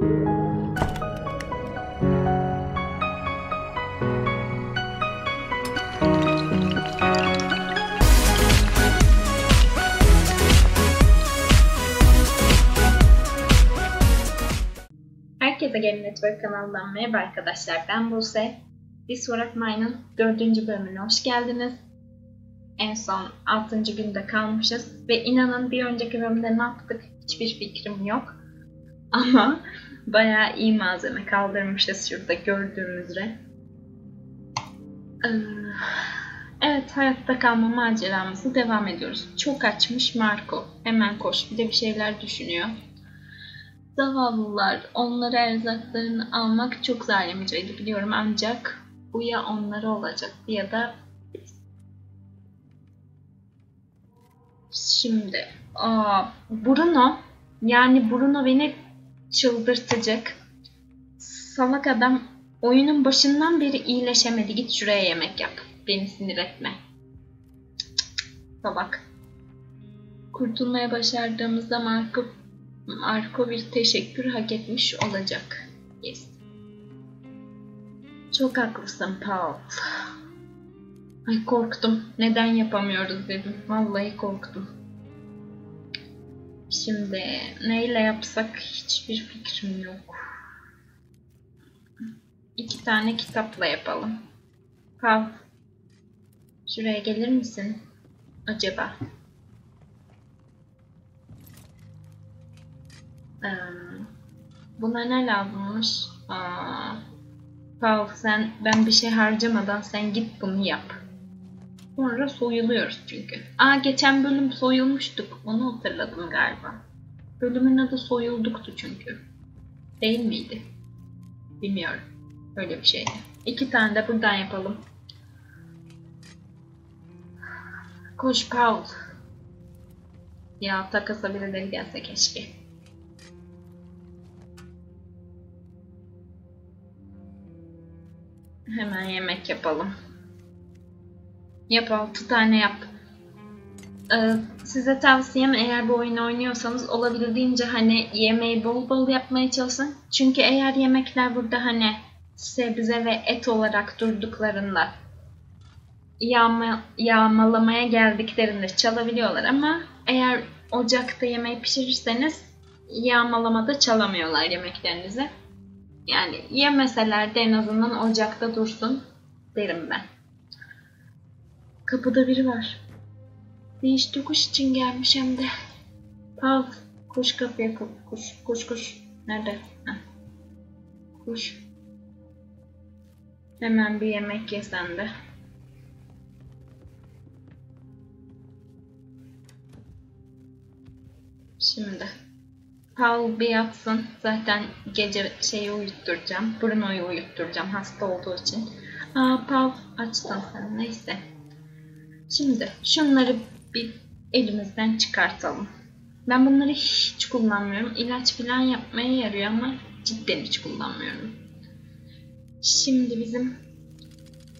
Herkese Game Network kanalından merhaba arkadaşlar. Ben Buse. This of Mine'ın 4. bölümüne hoş geldiniz. En son 6. günde kalmışız. Ve inanın bir önceki bölümde ne yaptık hiçbir fikrim yok. Ama bayağı iyi malzeme kaldırmışız şurada gördüğümüz üzere. Ee, Evet hayatta kalma maceramızı devam ediyoruz. Çok açmış Marco. Hemen koş bir de bir şeyler düşünüyor. Zavallılar, onlara erzaklarını almak çok zalimceydi biliyorum ancak bu ya onlara olacaktı ya da Şimdi aa, Bruno yani Bruno beni çıldırtacak. Salak adam oyunun başından beri iyileşemedi. Git şuraya yemek yap. Beni sinir etme. Salak. Kurtulmaya başardığımızda Marco Marco bir teşekkür hak etmiş olacak. Yes. Çok haklısın Paul. Ay korktum. Neden yapamıyoruz dedim. Vallahi korktum. Şimdi neyle yapsak hiçbir fikrim yok. İki tane kitapla yapalım. Paul. Şuraya gelir misin? Acaba? Ee, buna ne lazımmış? Aa, Paul sen ben bir şey harcamadan sen git bunu yap. Sonra soyuluyoruz çünkü. Aa geçen bölüm soyulmuştuk. Onu hatırladım galiba. Bölümün adı soyulduktu çünkü. Değil miydi? Bilmiyorum. Öyle bir şeydi. İki tane de buradan yapalım. Koş Paul. Ya takasa birileri gelse keşke. Hemen yemek yapalım. Yap 6 tane yap. Ee, size tavsiyem eğer bu oyunu oynuyorsanız olabildiğince hani yemeği bol bol yapmaya çalışın. Çünkü eğer yemekler burada hani sebze ve et olarak durduklarında yağma, yağmalamaya geldiklerinde çalabiliyorlar ama eğer ocakta yemeği pişirirseniz yağmalamada çalamıyorlar yemeklerinizi. Yani yemeseler de en azından ocakta dursun derim ben. Kapıda biri var. Değiş tokuş için gelmiş hem de. Paul koş kapıya koş koş koş koş. Nerede? Heh. Koş. Hemen bir yemek yesen de. Şimdi. Paul bir yatsın. Zaten gece şeyi uyutturacağım. Bruno'yu uyutturacağım hasta olduğu için. Aa Paul açtın sen neyse. Şimdi şunları bir elimizden çıkartalım. Ben bunları hiç kullanmıyorum. İlaç falan yapmaya yarıyor ama cidden hiç kullanmıyorum. Şimdi bizim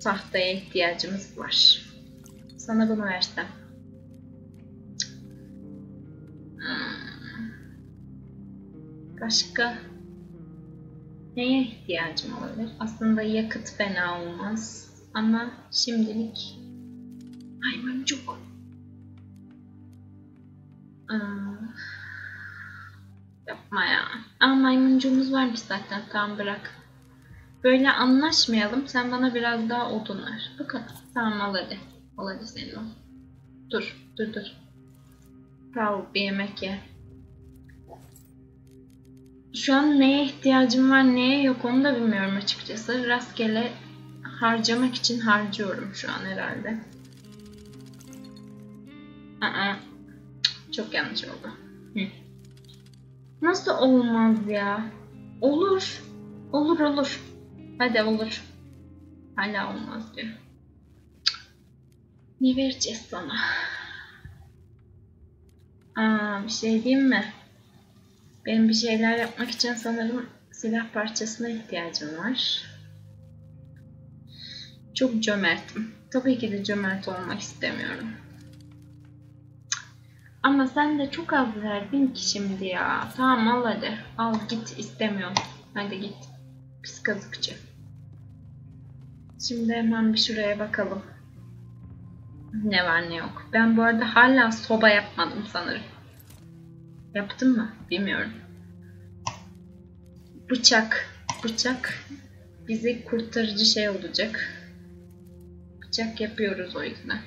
tahtaya ihtiyacımız var. Sana bunu versem. Hmm. Başka neye ihtiyacım olabilir? Aslında yakıt fena olmaz. Ama şimdilik maymuncuk. Aa, yapma ya. Aa maymuncuğumuz varmış zaten. Tamam bırak. Böyle anlaşmayalım. Sen bana biraz daha odun ver. Bu kadar. Tamam al hadi. Al hadi senin o. Dur. Dur dur. Paul bir yemek ye. Şu an neye ihtiyacım var neye yok onu da bilmiyorum açıkçası. Rastgele harcamak için harcıyorum şu an herhalde. Aa, çok yanlış oldu. Hı. Nasıl olmaz ya? Olur. Olur olur. Hadi olur. Hala olmaz diyor. Ne vereceğiz sana? Aa, bir şey diyeyim mi? Benim bir şeyler yapmak için sanırım silah parçasına ihtiyacım var. Çok cömertim. Tabii ki de cömert olmak istemiyorum. Ama sen de çok az verdin ki şimdi ya. Tamam al hadi. Al git istemiyorum. Hadi git. Pis kazıkçı. Şimdi hemen bir şuraya bakalım. Ne var ne yok. Ben bu arada hala soba yapmadım sanırım. Yaptım mı? Bilmiyorum. Bıçak. Bıçak bizi kurtarıcı şey olacak. Bıçak yapıyoruz o yüzden.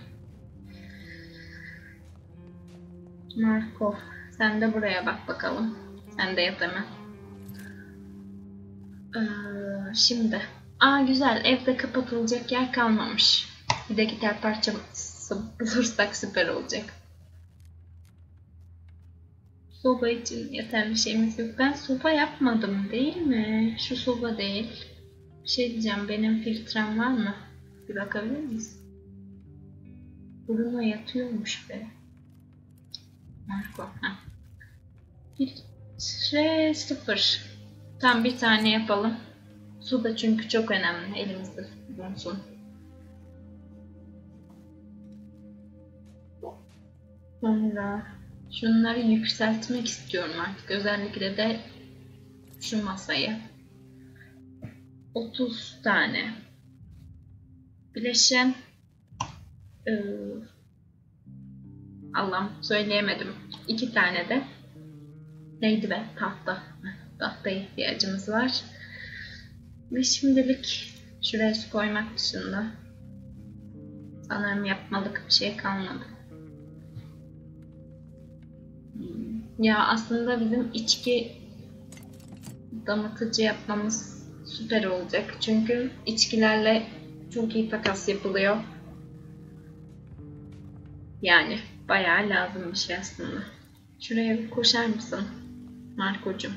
Marco, sen de buraya bak bakalım. Sen de yat hemen. Ee, şimdi. Aa güzel, evde kapatılacak yer kalmamış. Bir de gitar parçası bulursak süper olacak. Soba için yeterli şeyimiz yok. Ben soba yapmadım değil mi? Şu soba değil. Bir şey diyeceğim, benim filtrem var mı? Bir bakabilir miyiz? Bruno yatıyormuş be. Marco. Ha. Filtre sıfır. Tam bir tane yapalım. Su da çünkü çok önemli. Elimizde bulunsun. Sonra şunları yükseltmek istiyorum artık. Özellikle de şu masayı. 30 tane bileşen ee, Allah'ım söyleyemedim. İki tane de neydi be tahta. Tahtaya ihtiyacımız var. Ve şimdilik şuraya su koymak dışında sanırım yapmalık bir şey kalmadı. Ya aslında bizim içki damatıcı yapmamız süper olacak. Çünkü içkilerle çok iyi takas yapılıyor. Yani bayağı lazım bir şey aslında. Şuraya bir koşar mısın Marko'cum?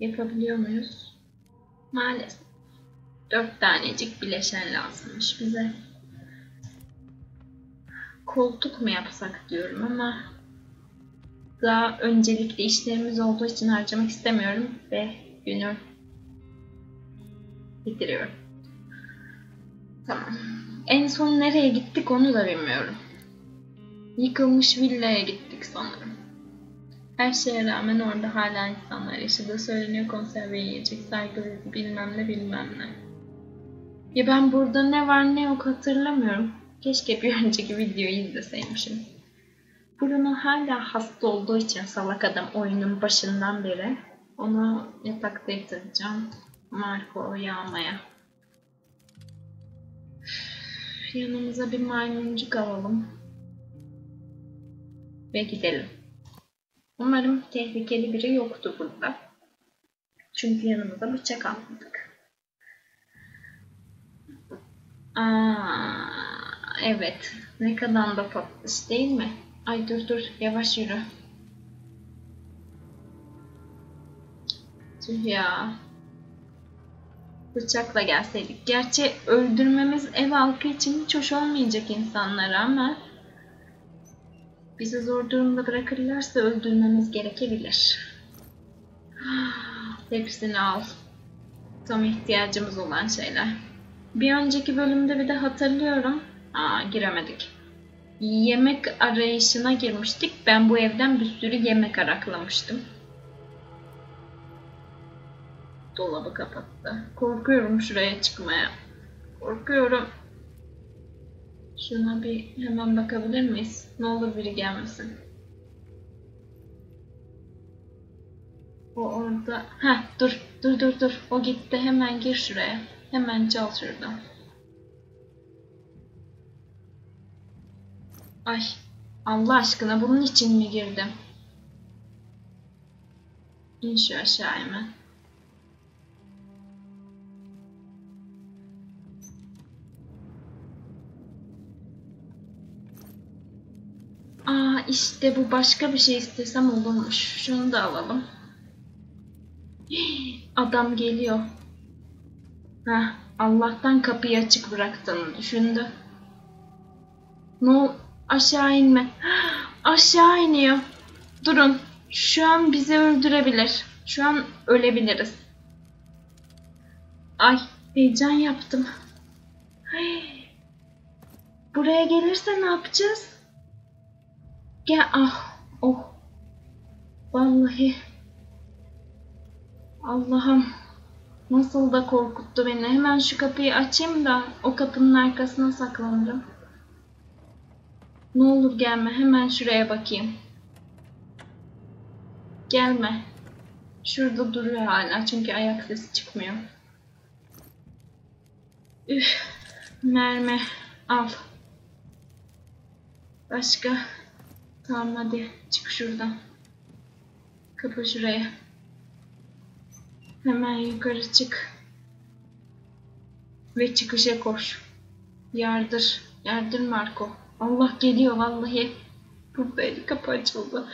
Yapabiliyor muyuz? Maalesef. Dört tanecik bileşen lazımmış bize. Koltuk mu yapsak diyorum ama daha öncelikli işlerimiz olduğu için harcamak istemiyorum ve günü bitiriyorum. Tamam. En son nereye gittik onu da bilmiyorum. Yıkılmış villaya gittik sanırım. Her şeye rağmen orada hala insanlar yaşadığı söyleniyor konserve yiyecek, saygı bilmem ne bilmem ne. Ya ben burada ne var ne yok hatırlamıyorum. Keşke bir önceki videoyu izleseymişim. Bruno hala hasta olduğu için salak adam oyunun başından beri onu yatakta yatıracağım. Marco yağmaya. Yanımıza bir maymuncuk alalım. Ve gidelim. Umarım tehlikeli biri yoktu burada. Çünkü yanımıza bıçak almadık. Aa, evet. Ne kadar da tatlış değil mi? Ay dur dur yavaş yürü. Tüh ya. Bıçakla gelseydik. Gerçi öldürmemiz ev halkı için hiç hoş olmayacak insanlara ama bizi zor durumda bırakırlarsa öldürmemiz gerekebilir. Hepsini al. Tam ihtiyacımız olan şeyler. Bir önceki bölümde bir de hatırlıyorum. Aa giremedik. Yemek arayışına girmiştik. Ben bu evden bir sürü yemek araklamıştım. Dolabı kapattı. Korkuyorum şuraya çıkmaya. Korkuyorum. Şuna bir hemen bakabilir miyiz? Ne olur biri gelmesin. O orada. Ha dur dur dur dur. O gitti. Hemen gir şuraya. Hemen çal şuradan. Ay Allah aşkına bunun için mi girdim? İn şu aşağı hemen. İşte bu başka bir şey istesem olurmuş. Şunu da alalım. Adam geliyor. Heh, Allah'tan kapıyı açık bıraktığını düşündü. No, aşağı inme. Aşağı iniyor. Durun. Şu an bizi öldürebilir. Şu an ölebiliriz. Ay, heyecan yaptım. Ay. Buraya gelirse ne yapacağız? Gel ah oh. Vallahi Allah'ım nasıl da korkuttu beni. Hemen şu kapıyı açayım da o kapının arkasına saklanırım. Ne olur gelme. Hemen şuraya bakayım. Gelme. Şurada duruyor hala çünkü ayak sesi çıkmıyor. Üf. Mermi. Al. Başka. Tamam hadi çık şuradan. Kapı şuraya. Hemen yukarı çık. Ve çıkışa koş. Yardır. Yardır Marco. Allah geliyor vallahi. Buradaydı kapı açıldı.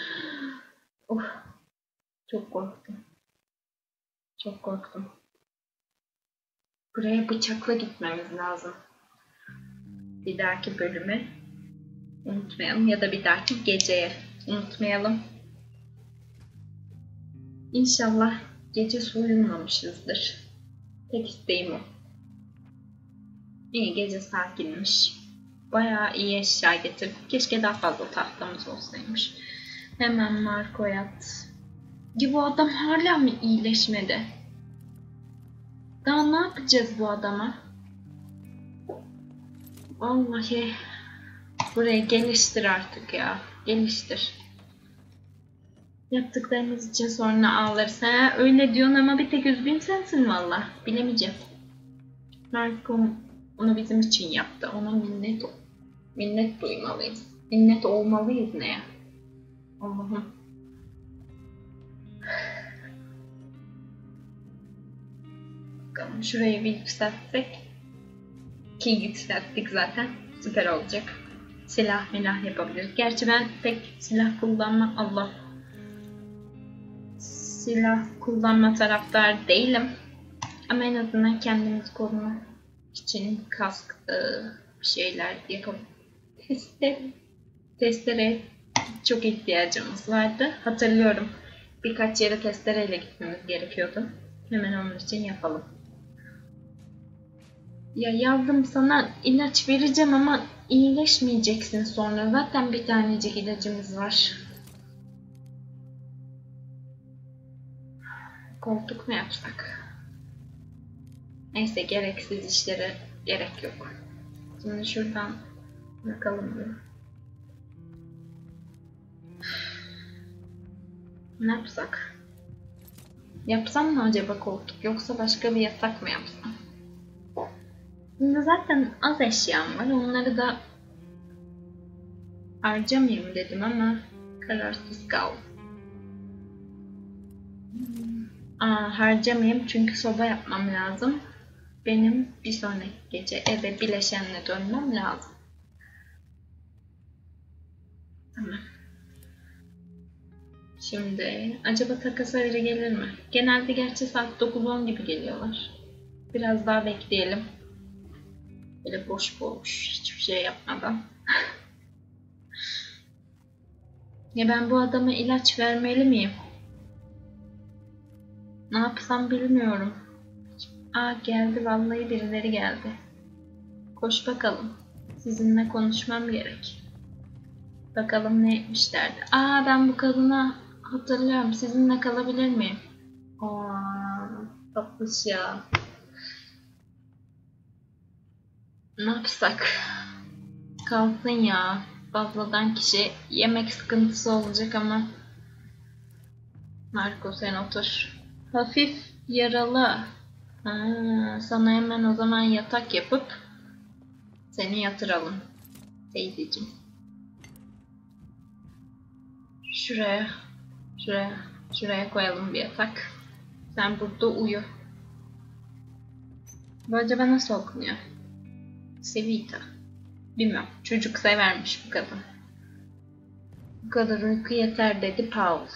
Of. Çok korktum. Çok korktum. Buraya bıçakla gitmemiz lazım. Bir dahaki bölümü unutmayalım ya da bir dahaki geceye unutmayalım. İnşallah gece soyulmamışızdır. Tek isteğim o. İyi gece sakinmiş. Bayağı iyi eşya getirdik. Keşke daha fazla tahtamız olsaymış. Hemen Marco yat. Ya bu adam hala mı iyileşmedi? Daha ne yapacağız bu adama? Vallahi burayı geliştir artık ya. Geliştir. Yaptıklarımız için sonra ağlarız. Ha, öyle diyorsun ama bir tek üzgün sensin valla. Bilemeyeceğim. Marco onu bizim için yaptı. Ona minnet minnet duymalıyız. Minnet olmalıyız ne ya? Allah'ım. Bakalım şurayı bir yükseltsek. Ki yükselttik zaten. Süper olacak. Silah milah yapabiliriz. Gerçi ben pek silah kullanma Allah. Silah kullanma taraftar değilim. Ama en azından kendimizi korumak için kask e, bir şeyler yapabiliriz. Testere, testere çok ihtiyacımız vardı. Hatırlıyorum. Birkaç yere testereyle gitmemiz gerekiyordu. Hemen onun için yapalım. Ya yavrum sana ilaç vereceğim ama iyileşmeyeceksin sonra. Zaten bir tanecik ilacımız var. Koltuk mu yapsak? Neyse gereksiz işlere gerek yok. Şimdi şuradan bakalım bir. Ne yapsak? Yapsam mı acaba koltuk yoksa başka bir yatak mı yapsam? Şimdi zaten az eşyam var. Onları da harcamayayım dedim ama kararsız kaldım. Aa, harcamayayım çünkü soba yapmam lazım. Benim bir sonraki gece eve bileşenle dönmem lazım. Tamam. Şimdi acaba takasa biri gelir mi? Genelde gerçi saat 9-10 gibi geliyorlar. Biraz daha bekleyelim. Böyle boş boş hiçbir şey yapmadan. ya ben bu adama ilaç vermeli miyim? Ne yapsam bilmiyorum. Aa geldi vallahi birileri geldi. Koş bakalım. Sizinle konuşmam gerek. Bakalım ne etmişlerdi. Aa ben bu kadına hatırlıyorum. Sizinle kalabilir miyim? Aa tatlış ya. Ne yapsak? Kalsın ya. Fazladan kişi yemek sıkıntısı olacak ama. Marco sen otur. Hafif yaralı. Ha, sana hemen o zaman yatak yapıp seni yatıralım. Teyzeciğim. Şuraya, şuraya, şuraya koyalım bir yatak. Sen burada uyu. Bu acaba nasıl okunuyor? Sevita. Bilmiyorum. Çocuk severmiş bu kadın. Bu kadar uyku yeter dedi Paul.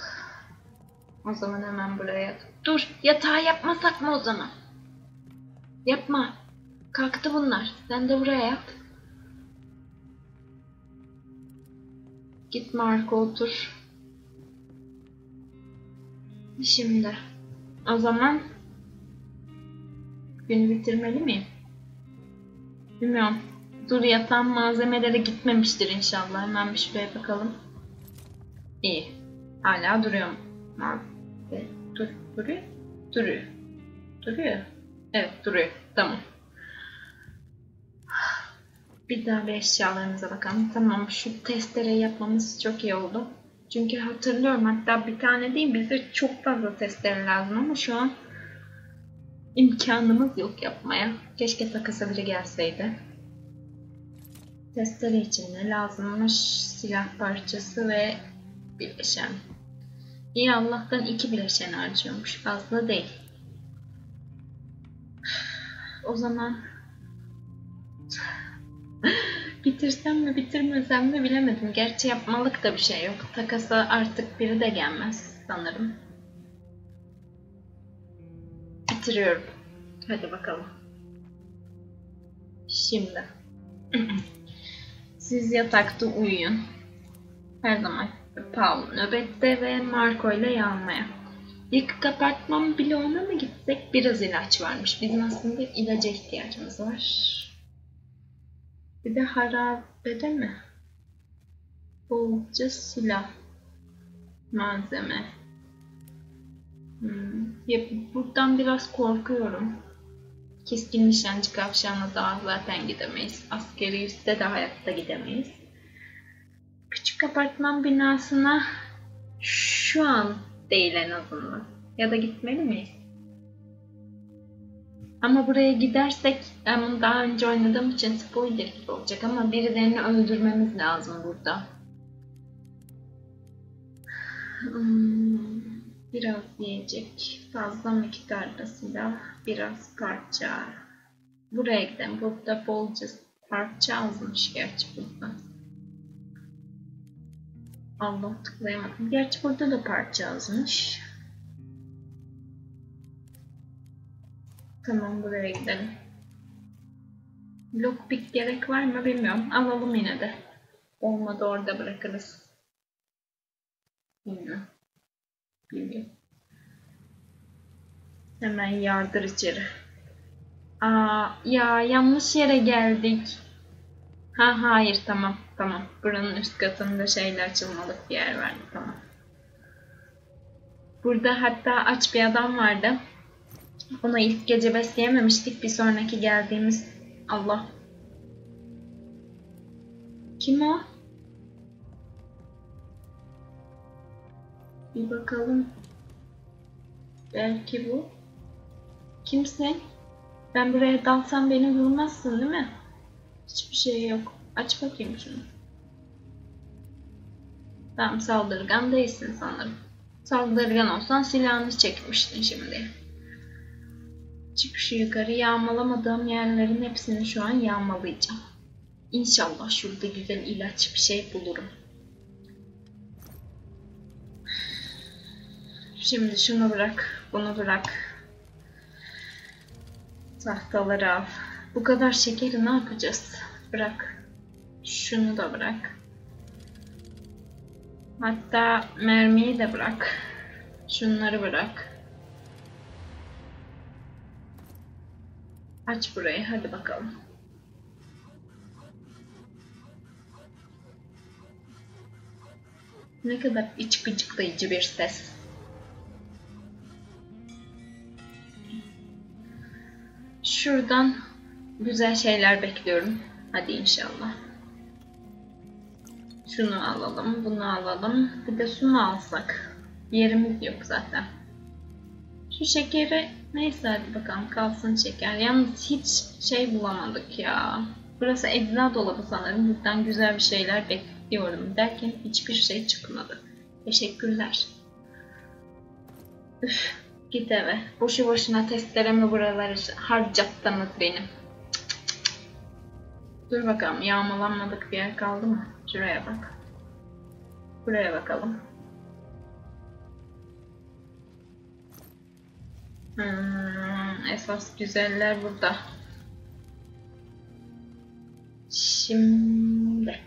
O zaman hemen buraya Dur yatağı yapmasak mı o zaman? Yapma. Kalktı bunlar. Sen de buraya yat. Git Marco otur. Şimdi. O zaman günü bitirmeli miyim? Bilmiyorum. Dur yatan malzemelere gitmemiştir inşallah. Hemen bir şuraya bakalım. İyi. Hala duruyor. Malzeme. Dur, duruyor. Duruyor. Duruyor. Evet duruyor. Tamam. Bir daha bir eşyalarımıza bakalım. Tamam şu testereyi yapmamız çok iyi oldu. Çünkü hatırlıyorum hatta bir tane değil bize çok fazla testere lazım ama şu an imkanımız yok yapmaya. Keşke takasa biri gelseydi. Testere için ne lazımmış? Silah parçası ve bileşen. İyi Allah'tan iki bileşen harcıyormuş. Fazla değil. O zaman bitirsem mi bitirmesem mi bilemedim. Gerçi yapmalık da bir şey yok. Takasa artık biri de gelmez sanırım. Bitiriyorum. Hadi bakalım. Şimdi. Siz yatakta uyuyun. Her zaman Paul nöbette ve Marco ile yağmaya. Yıkık apartman bloğuna mı gitsek? Biraz ilaç varmış. Bizim aslında ilaca ihtiyacımız var. Bir de harabede mi? Bolca silah. Malzeme. Hmm. Ya, buradan biraz korkuyorum. Keskin nişancı kavşağına daha zaten gidemeyiz. Askeri üste de hayatta gidemeyiz. Küçük apartman binasına şu an değil en azından. Ya da gitmeli miyiz? Ama buraya gidersek ben bunu daha önce oynadığım için spoiler gibi olacak ama birilerini öldürmemiz lazım burada. Hmm, biraz yiyecek, fazla miktarda silah, biraz parça. Buraya gidelim. Burada bolca parça azmış gerçi burada. Allah tıklayamadım. Gerçi burada da parça azmış. Tamam buraya gidelim. Lockpick gerek var mı bilmiyorum. Alalım yine de. Olmadı orada bırakırız. Bilmiyorum. Bilmiyorum. Hemen yardır içeri. Aa ya yanlış yere geldik. Ha hayır tamam tamam. Buranın üst katında şeyle açılmalık bir yer vardı tamam. Burada hatta aç bir adam vardı. Ona ilk gece besleyememiştik. Bir sonraki geldiğimiz Allah. Kim o? Bir bakalım. Belki bu. Kimsin? Ben buraya dalsam beni vurmazsın değil mi? Hiçbir şey yok. Aç bakayım şunu. Tamam saldırgan değilsin sanırım. Saldırgan olsan silahını çekmiştin şimdi. Çık şu yukarı yağmalamadığım yerlerin hepsini şu an yağmalayacağım. İnşallah şurada güzel ilaç bir şey bulurum. Şimdi şunu bırak, bunu bırak. Tahtaları al. Bu kadar şekeri ne yapacağız? Bırak. Şunu da bırak. Hatta mermiyi de bırak. Şunları bırak. Aç burayı hadi bakalım. Ne kadar iç gıcıklayıcı bir ses. Şuradan güzel şeyler bekliyorum. Hadi inşallah. Şunu alalım, bunu alalım. Bir de su mu alsak? Yerimiz yok zaten. Şu şekeri neyse hadi bakalım kalsın şeker. Yalnız hiç şey bulamadık ya. Burası ecza dolabı sanırım. Buradan güzel bir şeyler bekliyorum derken hiçbir şey çıkmadı. Teşekkürler. Üf, git eve. Boşu boşuna testlerimi buraları harcattınız benim. Dur bakalım yağmalanmadık bir yer kaldı mı? Şuraya bak. Buraya bakalım. Hmm, esas güzeller burada. Şimdi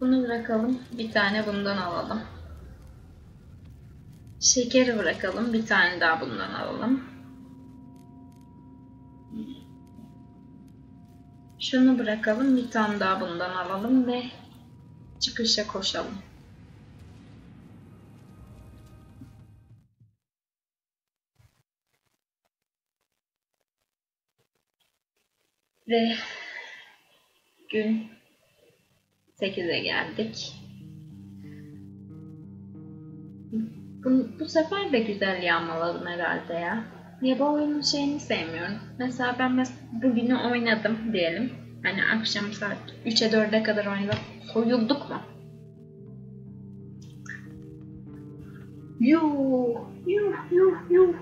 bunu bırakalım. Bir tane bundan alalım. Şekeri bırakalım. Bir tane daha bundan alalım. Şunu bırakalım, bir tane daha bundan alalım ve çıkışa koşalım. Ve gün 8'e geldik. Bu, bu sefer de güzel yağmaladım herhalde ya. Ya bu oyunun şeyini sevmiyorum. Mesela ben mes bugünü oynadım diyelim. Hani akşam saat 3'e 4'e kadar oynadım. Soyulduk mu? Yuh, yuh, yuh, yuh,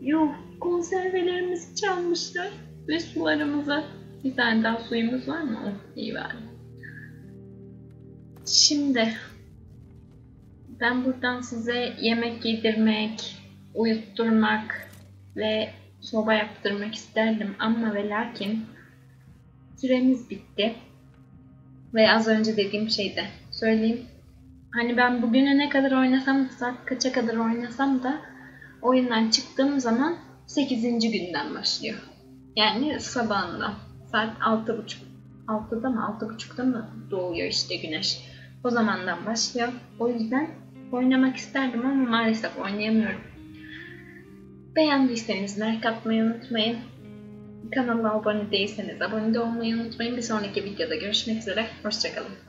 yuh. Konservelerimizi çalmışlar ve sularımıza. Bir tane daha suyumuz var mı? Oh, iyi var. Şimdi ben buradan size yemek yedirmek, uyutturmak ve soba yaptırmak isterdim ama ve lakin süremiz bitti. Ve az önce dediğim şeyde söyleyeyim. Hani ben bugüne ne kadar oynasam da kaça kadar oynasam da oyundan çıktığım zaman 8. günden başlıyor. Yani sabahında saat 6.30 6'da mı 6.30'da mı doğuyor işte güneş. O zamandan başlıyor. O yüzden oynamak isterdim ama maalesef oynayamıyorum. Beğendiyseniz like atmayı unutmayın. Kanala abone değilseniz abone de olmayı unutmayın. Bir sonraki videoda görüşmek üzere. Hoşçakalın.